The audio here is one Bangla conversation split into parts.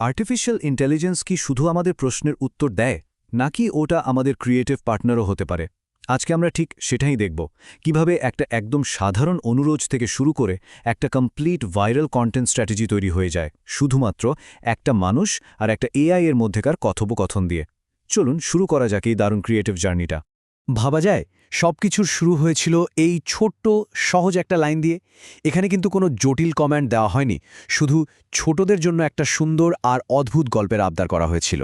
আর্টিফিশিয়াল ইন্টেলিজেন্স কি শুধু আমাদের প্রশ্নের উত্তর দেয়, নাকি ওটা আমাদের ক্রিয়েটিভ পার্টনারও হতে পারে? আজকে আমরা ঠিক সেটাই দেখব। কীভাবে একটা একদম সাধারণ অনুরোধ থেকে শুরু করে একটা কমপ্লিট ভাইরাল কন্টেন্ট স্ট্র্যাটেজি তৈরি হয়ে যায়, শুধুমাত্র একটা মানুষ আর একটা এআই এর মধ্যেকার কথোপকথন দিয়ে। চলুন শুরু করা যাক এই দারুণ ক্রিয়েটিভ জার্নিটা ভাবা যায় সবকিছুর শুরু হয়েছিল এই ছোট্ট, সহজ একটা লাইন দিয়ে। এখানে কিন্তু কোনো জটিল কমেন্ট দেওয়া হয়নি, শুধু ছোটদের জন্য একটা সুন্দর আর অদ্ভুত গল্পের আবদার করা হয়েছিল।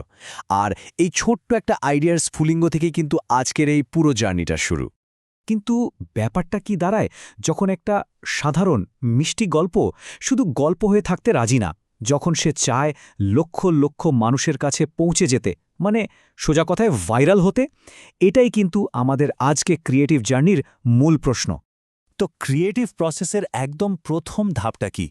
আর এই ছোট্ট একটা আইডিয়ার স্ফুলিঙ্গ থেকেই কিন্তু আজকের এই পুরো জার্নিটা শুরু। কিন্তু ব্যাপারটা কি দাঁড়ায়? যখন একটা সাধারণ, মিষ্টি গল্প শুধু গল্প হয়ে থাকতে রাজি না, যখন সে চায় লক্ষ লক্ষ মানুষের কাছে পৌঁছে যেতে মানে সোজা কথায় ভাইরাল হতে, এটাই কিন্তু আমাদের আজকে ক্রিয়েটিভ জার্নির মূল প্রশ্ন। তো ক্রিয়েটিভ প্রসেসের একদম প্রথম ধাপটা কি?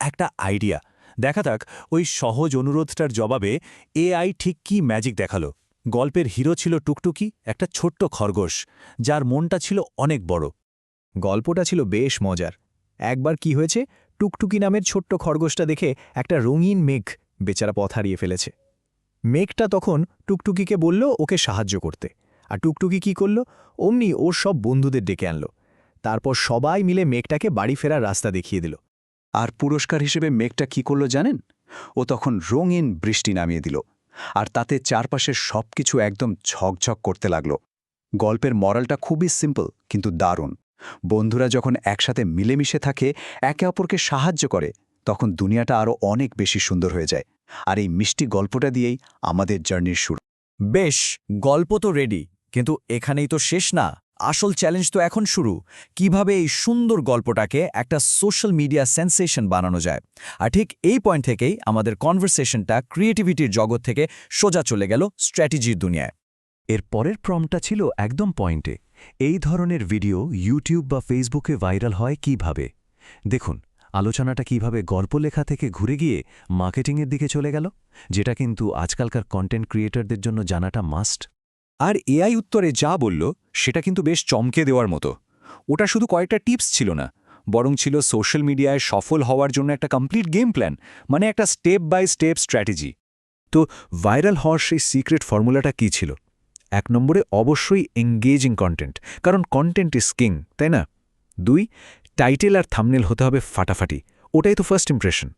একটা আইডিয়া দেখা যাক ওই সহজ অনুরোধটার জবাবে এআই ঠিক কি ম্যাজিক দেখাল? গল্পের হিরো ছিল টুকটুকি, একটা ছোট্ট খরগোশ, যার মনটা ছিল অনেক বড়। গল্পটা ছিল বেশ মজার। একবার কি হয়েছে? টুকটুকি নামের ছোট্ট খরগোশটা দেখে একটা রঙিন মেঘ বেচারা পথ হারিয়ে ফেলেছে। মেঘটা তখন টুকটুকিকে বলল, ওকে সাহায্য করতে। আর টুকটুকি কি করল? অমনি ওর সব বন্ধুদের ডেকে আনল। তারপর সবাই মিলে মেঘটাকে বাড়ি ফেরার রাস্তা দেখিয়ে দিল। আর পুরস্কার হিসেবে মেঘটা কি করল জানেন? ও তখন রঙিন বৃষ্টি নামিয়ে দিল আর তাতে চারপাশের সবকিছু একদম ঝকঝক করতে লাগল। গল্পের মরালটা খুবই সিম্পল, কিন্তু দারুণ। বন্ধুরা যখন একসাথে মিলেমিশে থাকে, একে অপরকে সাহায্য করে তখন দুনিয়াটা আরও অনেক বেশি সুন্দর হয়ে যায়। আর এই মিষ্টি গল্পটা দিয়েই আমাদের জার্নির শুরু। বেশ, গল্প তো রেডি কিন্তু এখানেই তো শেষ না। আসল চ্যালেঞ্জ তো এখন শুরু। কীভাবে এই সুন্দর গল্পটাকে একটা সোশ্যাল মিডিয়া সেন্সেশন বানানো যায়। আর ঠিক এই পয়েন্ট থেকেই আমাদের কনভারসেশনটা ক্রিয়েটিভিটির জগৎ থেকে সোজা চলে গেল স্ট্র্যাটেজির দুনিয়ায়। এর পরের প্রমটা ছিল একদম পয়েন্টে এই ধরনের ভিডিও ইউটিউব বা ফেসবুকে ভাইরাল হয় কীভাবে? দেখুন আলোচনাটা কীভাবে গল্প লেখা থেকে ঘুরে গিয়ে মার্কেটিংয়ের দিকে চলে গেল, যেটা কিন্তু আজকালকার কন্টেন্ট ক্রিয়েটরদের জন্য জানাটা মাস্ট আর এআই উত্তরে যা বলল, সেটা কিন্তু বেশ চমকে দেওয়ার মতো। ওটা শুধু কয়েকটা টিপস ছিল না, বরং ছিল সোশ্যাল মিডিয়ায় সফল হওয়ার জন্য একটা কমপ্লিট গেম প্ল্যান মানে একটা স্টেপ বাই স্টেপ স্ট্র্যাটেজি তো ভাইরাল হওয়ার সেই সিক্রেট ফর্মুলাটা কী ছিল? এক নম্বরে অবশ্যই এঙ্গেজিং কন্টেন্ট কারণ কন্টেন্ট ইজ কিং তাই না? দুই টাইটেল আর থামনেল হতে হবে ফাটাফাটি। ওটাই তো ফার্স্ট ইমপ্রেশন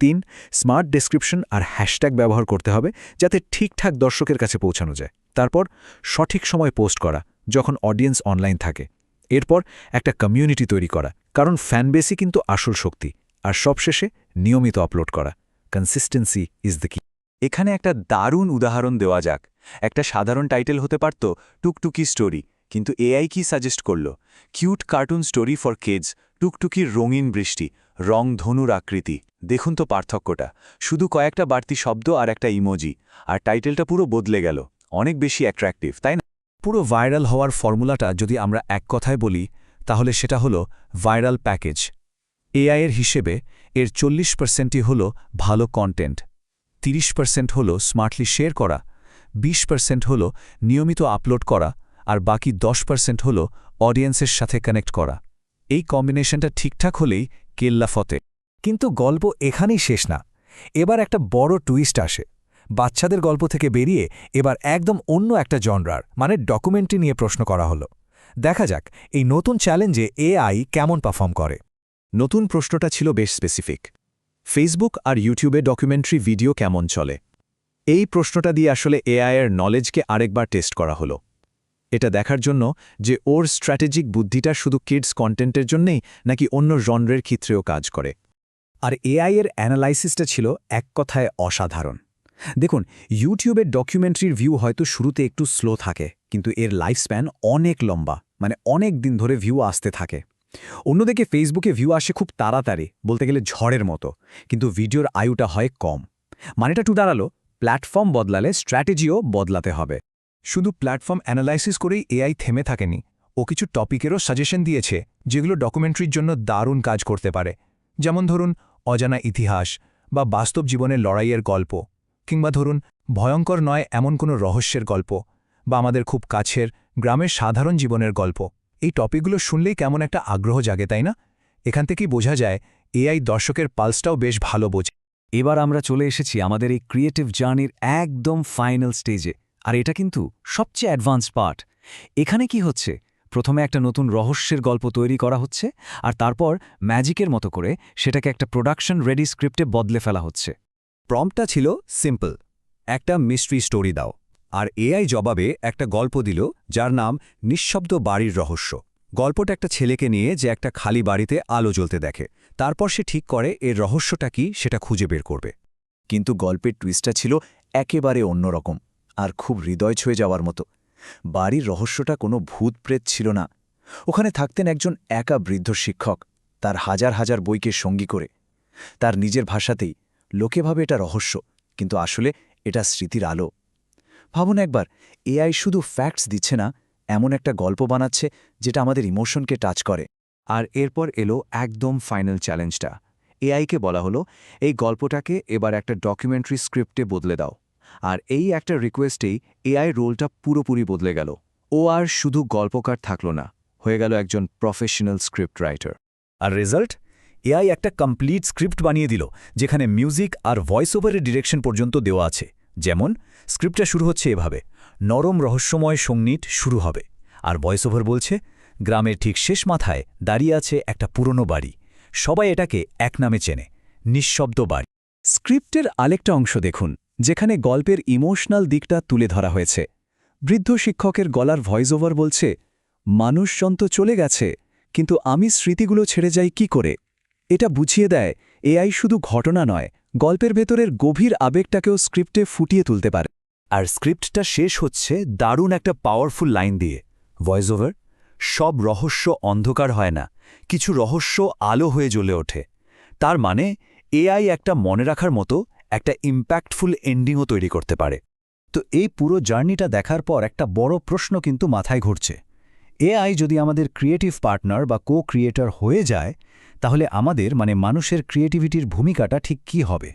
তিন স্মার্ট ডেসক্রিপশন আর হ্যাশট্যাগ ব্যবহার করতে হবে যাতে ঠিকঠাক দর্শকের কাছে পৌঁছানো যায়। তারপর, সঠিক সময় পোস্ট করা, যখন অডিয়েন্স অনলাইন থাকে। এরপর, একটা কমিউনিটি তৈরি করা, কারণ ফ্যানবেসই কিন্তু আসল শক্তি। আর সবশেষে, নিয়মিত আপলোড করা। কনসিস্টেন্সি ইজ দ্য কি এখানে একটা দারুণ উদাহরণ দেওয়া যাক। একটা সাধারণ টাইটেল হতে পারত টুকটুকি স্টোরি কিন্তু এআই কি সাজেস্ট করল? Cute cartoon story for kids টুকটুকির রঙিন বৃষ্টি, রং ধনুর আকৃতি। দেখুন তো পার্থক্যটা। শুধু কয়েকটা বাড়তি শব্দ আর একটা ইমোজি আর টাইটেলটা পুরো বদলে গেল। অনেক বেশি অ্যাট্রাকটিভ তাই না? পুরো ভাইরাল হওয়ার ফর্মুলাটা যদি আমরা এক কথায় বলি, তাহলে সেটা হলো ভাইরাল প্যাকেজ এআই এর হিসেবে এর চল্লিশ পার্সেন্টই হল ভালো কন্টেন্ট তিরিশ পার্সেন্ট হল স্মার্টলি শেয়ার করা, বিশ পার্সেন্ট হল নিয়মিত আপলোড করা আর বাকি দশ পার্সেন্ট হল অডিয়েন্সের সাথে কানেক্ট করা। এই কম্বিনেশনটা ঠিকঠাক হলেই কেল্লা ফতে। কিন্তু গল্প এখানেই শেষ না। এবার একটা বড় টুইস্ট আসে। বাচ্চাদের গল্প থেকে বেরিয়ে এবার একদম অন্য একটা জনরার মানে ডকুমেন্টারি নিয়ে প্রশ্ন করা হলো। দেখা যাক এই নতুন চ্যালেঞ্জে এআই কেমন পারফর্ম করে। নতুন প্রশ্নটা ছিল বেশ স্পেসিফিক ফেসবুক আর ইউটিউবে ডকুমেন্টারি ভিডিও কেমন চলে? এই প্রশ্নটা দিয়ে আসলে এআই এর নলেজকে আরেকবার টেস্ট করা হলো। এটা দেখার জন্য যে ওর স্ট্র্যাটেজিক বুদ্ধিটা শুধু কিডস কন্টেন্টের জন্যেই নাকি অন্য জনরের ক্ষেত্রেও কাজ করে। আর এআই এর অ্যানালাইসিসটা ছিল এক কথায় অসাধারণ। দেখুন ইউটিউবের ডকুমেন্টারির ভিউ হয়তো শুরুতে একটু স্লো থাকে, কিন্তু এর লাইফ স্প্যান অনেক লম্বা মানে অনেক দিন ধরে ভিউ আসতে থাকে। অন্যদিকে ফেসবুকে ভিউ আসে খুব তাড়াতাড়ি, বলতে গেলে ঝড়ের মতো, কিন্তু ভিডিওর আয়ুটা হয় কম। মানেটা টু দাঁড়াল, প্ল্যাটফর্ম বদলালে স্ট্র্যাটেজিও বদলাতে হবে। শুধু প্ল্যাটফর্ম অ্যানালাইসিস করেই এআই থেমে থাকেনি। ও কিছু টপিকেরও সাজেশন দিয়েছে, যেগুলো ডকুমেন্টারির জন্য দারুণ কাজ করতে পারে। যেমন ধরুন, অজানা ইতিহাস বা বাস্তব জীবনের লড়াইয়ের গল্প, কিংবা ধরুন, ভয়ঙ্কর নয় এমন কোনো রহস্যের গল্প, বা আমাদের খুব কাছের গ্রামের সাধারণ জীবনের গল্প। এই টপিকগুলো শুনলেই কেমন একটা আগ্রহ জাগে, তাই না? এখান থেকেই বোঝা যায়, এআই দর্শকের পালসটাও বেশ ভালো বোঝে। এবার আমরা চলে এসেছি আমাদের এই ক্রিয়েটিভ জার্নির একদম ফাইনাল স্টেজে। আর এটা কিন্তু সবচেয়ে অ্যাডভান্স পার্ট এখানে কি হচ্ছে? প্রথমে একটা নতুন রহস্যের গল্প তৈরি করা হচ্ছে, আর তারপর ম্যাজিকের মতো করে সেটাকে একটা প্রোডাকশন রেডি স্ক্রিপ্টে বদলে ফেলা হচ্ছে। প্রম্পটটা ছিল সিম্পল একটা মিস্ট্রি স্টোরি দাও। আর এআই জবাবে একটা গল্প দিল, যার নাম নিঃশব্দ বাড়ির রহস্য। গল্পটা একটা ছেলেকে নিয়ে যে একটা খালি বাড়িতে আলো জ্বলতে দেখে। তারপর সে ঠিক করে এর রহস্যটা কি সেটা খুঁজে বের করবে। কিন্তু গল্পের টুইস্টটা ছিল একেবারে অন্যরকম। আর খুব হৃদয় ছুঁয়ে যাওয়ার মতো। বাড়ির রহস্যটা কোনো ভূত প্রেত ছিল না। ওখানে থাকতেন একজন একা বৃদ্ধ শিক্ষক, তার হাজার হাজার বইকে সঙ্গী করে। তার নিজের ভাষাতেই, লোকে ভাবে এটা রহস্য, কিন্তু আসলে এটা স্মৃতির আলো। ভাবুন একবার এআই শুধু ফ্যাক্টস দিচ্ছে না, এমন একটা গল্প বানাচ্ছে যেটা আমাদের ইমোশনকে টাচ করে। আর এরপর এলো একদম ফাইনাল চ্যালেঞ্জটা এআইকে বলা হলো, এই গল্পটাকে এবার একটা ডকুমেন্টারি স্ক্রিপ্টে বদলে দাও। আর এই একটা রিকোয়েস্টেই এআই রোলটা পুরোপুরি বদলে গেল। ও আর শুধু গল্পকার থাকল না, হয়ে গেল একজন প্রফেশনাল স্ক্রিপ্ট রাইটার আর রেজাল্ট এআই একটা কমপ্লিট স্ক্রিপ্ট বানিয়ে দিল, যেখানে মিউজিক আর ভয়েস ওভারের ডিরেকশন পর্যন্ত দেওয়া আছে। যেমন স্ক্রিপ্টটা শুরু হচ্ছে এভাবে, নরম রহস্যময় সংগীত শুরু হবে। আর ভয়েস ওভার বলছে, গ্রামের ঠিক শেষ মাথায় দাঁড়িয়ে আছে একটা পুরনো বাড়ি। সবাই এটাকে এক নামে চেনে, নিঃশব্দ বাড়ি। স্ক্রিপ্টের আরেকটা অংশ দেখুন। যেখানে গল্পের ইমোশনাল দিকটা তুলে ধরা হয়েছে। বৃদ্ধ শিক্ষকের গলার ভয়েস ওভার বলছে, মানুষজন তো চলে গেছে, কিন্তু আমি স্মৃতিগুলো ছেড়ে যাই কি করে? এটা বুঝিয়ে দেয়, এআই শুধু ঘটনা নয়, গল্পের ভেতরের গভীর আবেগটাকেও স্ক্রিপ্টে ফুটিয়ে তুলতে পারে। আর স্ক্রিপ্টটা শেষ হচ্ছে দারুণ একটা পাওয়ারফুল লাইন দিয়ে। ভয়েস ওভার সব রহস্য অন্ধকার হয় না, কিছু রহস্য আলো হয়ে জ্বলে ওঠে। তার মানে এআই একটা মনে রাখার মতো একটা ইম্প্যাক্টফুল এন্ডিংও তৈরি করতে পারে। তো এই পুরো জার্নিটা দেখার পর একটা বড় প্রশ্ন কিন্তু মাথায় ঘুরছে। এআই যদি আমাদের ক্রিয়েটিভ পার্টনার বা কো ক্রিয়েটর হয়ে যায়, তাহলে আমাদের মানে মানুষের ক্রিয়েটিভিটির ভূমিকাটা ঠিক কি হবে?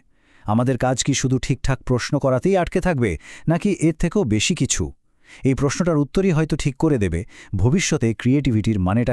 আমাদের কাজ কি শুধু ঠিকঠাক প্রশ্ন করাতেই আটকে থাকবে, নাকি এর থেকেও বেশি কিছু? এই প্রশ্নটার উত্তরই হয়তো ঠিক করে দেবে, ভবিষ্যতে ক্রিয়েটিভিটির মানেটা